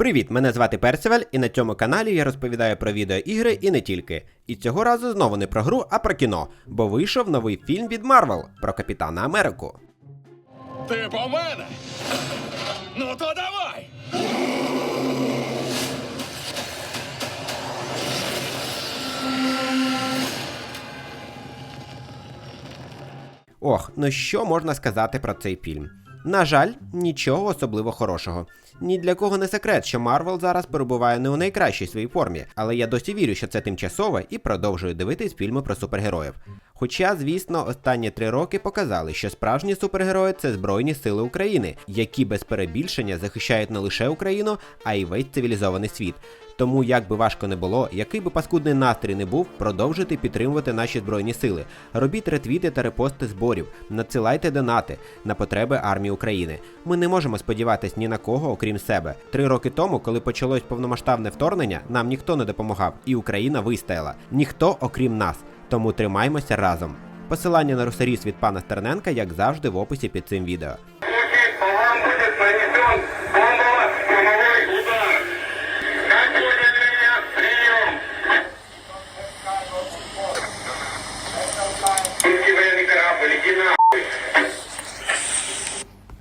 Привіт, мене звати Персиваль, і на цьому каналі я розповідаю про відеоігри і не тільки. І цього разу знову не про гру, а про кіно, бо вийшов новий фільм від Марвел про Капітана Америку. Ти по мене? Ну то давай! Ох, ну що можна сказати про цей фільм? На жаль, нічого особливо хорошого. Ні для кого не секрет, що Марвел зараз перебуває не у найкращій своїй формі, але я досі вірю, що це тимчасове і продовжую дивитись фільми про супергероїв. Хоча, звісно, останні три роки показали, що справжні супергерої це Збройні Сили України, які без перебільшення захищають не лише Україну, а й весь цивілізований світ. Тому, як би важко не було, який би паскудний настрій не був, продовжуйте підтримувати наші збройні сили. Робіть ретвіти та репости зборів, надсилайте донати на потреби армії України. Ми не можемо сподіватись ні на кого, окрім себе. Три роки тому, коли почалось повномасштабне вторгнення, нам ніхто не допомагав, і Україна вистояла. Ніхто, окрім нас. Тому тримаймося разом. Посилання на русаріс від пана Стерненка, як завжди, в описі під цим відео.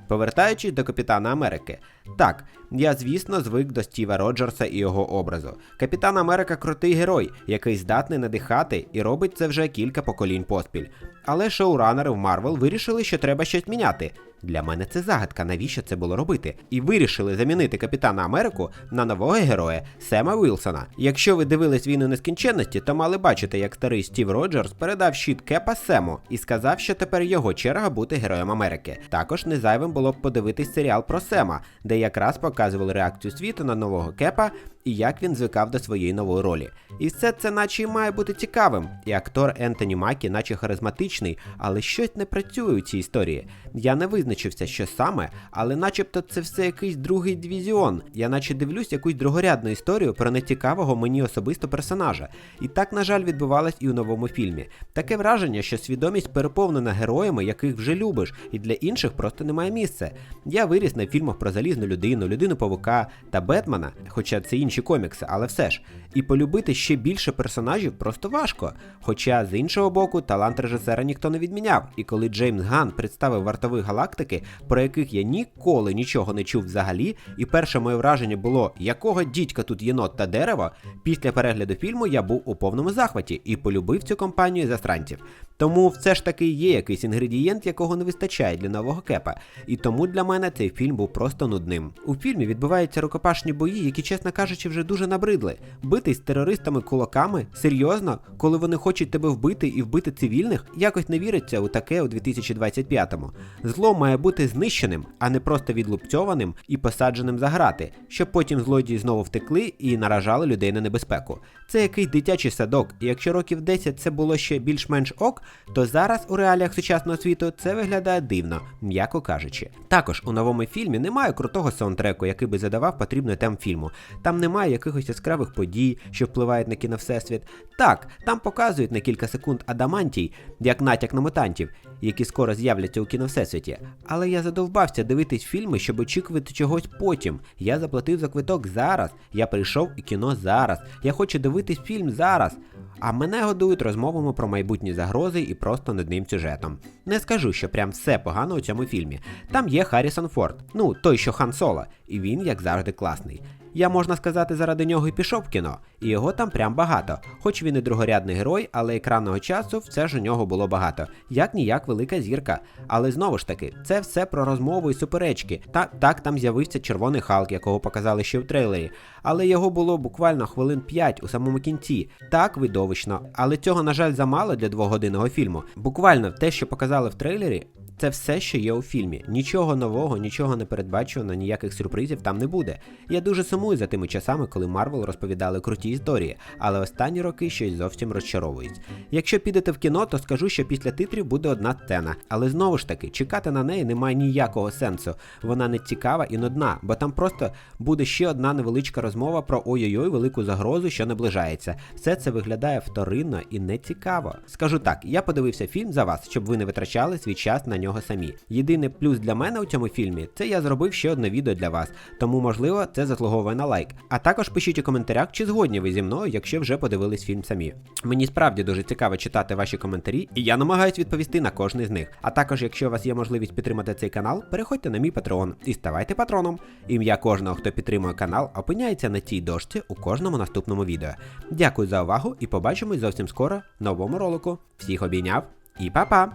Повертаючись до Капітана Америки. Так, я звісно звик до Стіва Роджерса і його образу. Капітан Америка крутий герой, який здатний надихати і робить це вже кілька поколінь поспіль. Але шоуранери в Марвел вирішили, що треба щось міняти. Для мене це загадка, навіщо це було робити. І вирішили замінити Капітана Америку на нового героя Сема Уілсона. Якщо ви дивились війну нескінченності, то мали бачити, як старий Стів Роджерс передав щит Кепа Сему і сказав, що тепер його черга бути героєм Америки. Також не зайвим було б подивитись серіал про Сема, де якраз показували реакцію світу на нового Кепа і як він звикав до своєї нової ролі. І все це наче має бути цікавим. І актор Ентоні Макі, наче харизматичний, але щось не працює у цій історії. Я не визначився, що саме, але начебто це все якийсь другий дивізіон. Я наче дивлюсь якусь другорядну історію про нецікавого мені особисто персонажа. І так, на жаль, відбувалось і у новому фільмі. Таке враження, що свідомість переповнена героями, яких вже любиш, і для інших просто немає місця. Я виріс на фільмах про залізну людину, людину павука та Бетмена, хоча це інші комікси, але все ж. І полюбити ще більше персонажів просто важко. Хоча, з іншого боку, талант режисера ніхто не відміняв. І коли Джеймс Ган представив вартовий вартових галактики, про яких я ніколи нічого не чув взагалі, і перше моє враження було, якого дідька тут єнот та дерево, після перегляду фільму я був у повному захваті і полюбив цю компанію застранців. Тому все ж таки є якийсь інгредієнт, якого не вистачає для нового кепа. І тому для мене цей фільм був просто нудним. У фільмі відбуваються рукопашні бої, які, чесно кажучи, вже дуже набридли. Битись з терористами кулаками? Серйозно, коли вони хочуть тебе вбити і вбити цивільних, якось не віриться у таке у 2025-му. Зло має бути знищеним, а не просто відлупцьованим і посадженим за грати, щоб потім злодії знову втекли і наражали людей на небезпеку. Це якийсь дитячий садок, і якщо років 10 це було ще більш-менш ок, то зараз у реаліях сучасного світу це виглядає дивно, м'яко кажучи. Також у новому фільмі немає крутого саундтреку, який би задавав потрібну тем фільму. Там немає якихось яскравих подій, що впливають на кіновсесвіт. Так, там показують на кілька секунд адамантій, як натяк на мутантів, які скоро з'являться у кіновсесвіті. Але я задовбався дивитись фільми, щоб очікувати чогось потім. Я заплатив за квиток зараз. Я прийшов у кіно зараз. Я хочу дивитись фільм зараз. А мене годують розмовами про майбутні загрози і просто над ним сюжетом. Не скажу, що прям все погано у цьому фільмі. Там є Харрісон Форд, ну той, що Хан Соло, і він, як завжди, класний. Я можна сказати, заради нього і пішов в кіно, і його там прям багато. Хоч він і другорядний герой, але екранного часу все ж у нього було багато, як ніяк велика зірка. Але знову ж таки, це все про розмову і суперечки. Та так там з'явився червоний Халк, якого показали ще в трейлері. Але його було буквально хвилин 5 у самому кінці. Так видовищно, але цього, на жаль, замало для двогодинного фільму. Буквально те, що показали в трейлері, це все, що є у фільмі. Нічого нового, нічого не передбачено, ніяких сюрпризів там не буде. Я дуже сумую за тими часами, коли Марвел розповідали круті історії, але останні роки щось зовсім розчаровують. Якщо підете в кіно, то скажу, що після титрів буде одна сцена. Але знову ж таки, чекати на неї немає ніякого сенсу. Вона не цікава і нудна, бо там просто буде ще одна невеличка розмова про ой-ой-ой, велику загрозу, що наближається. Все це виглядає вторинно і не цікаво. Скажу так, я подивився фільм за вас, щоб ви не витрачали свій час на нього самі. Єдиний плюс для мене у цьому фільмі це я зробив ще одне відео для вас, тому можливо це заслуговує заслуговує на лайк. А також пишіть у коментарях, чи згодні ви зі мною, якщо вже подивились фільм самі. Мені справді дуже цікаво читати ваші коментарі, і я намагаюсь відповісти на кожний з них. А також, якщо у вас є можливість підтримати цей канал, переходьте на мій патреон і ставайте патроном. Ім'я кожного, хто підтримує канал, опиняється на цій дошці у кожному наступному відео. Дякую за увагу і побачимось зовсім скоро в новому ролику. Всіх обійняв і па-па!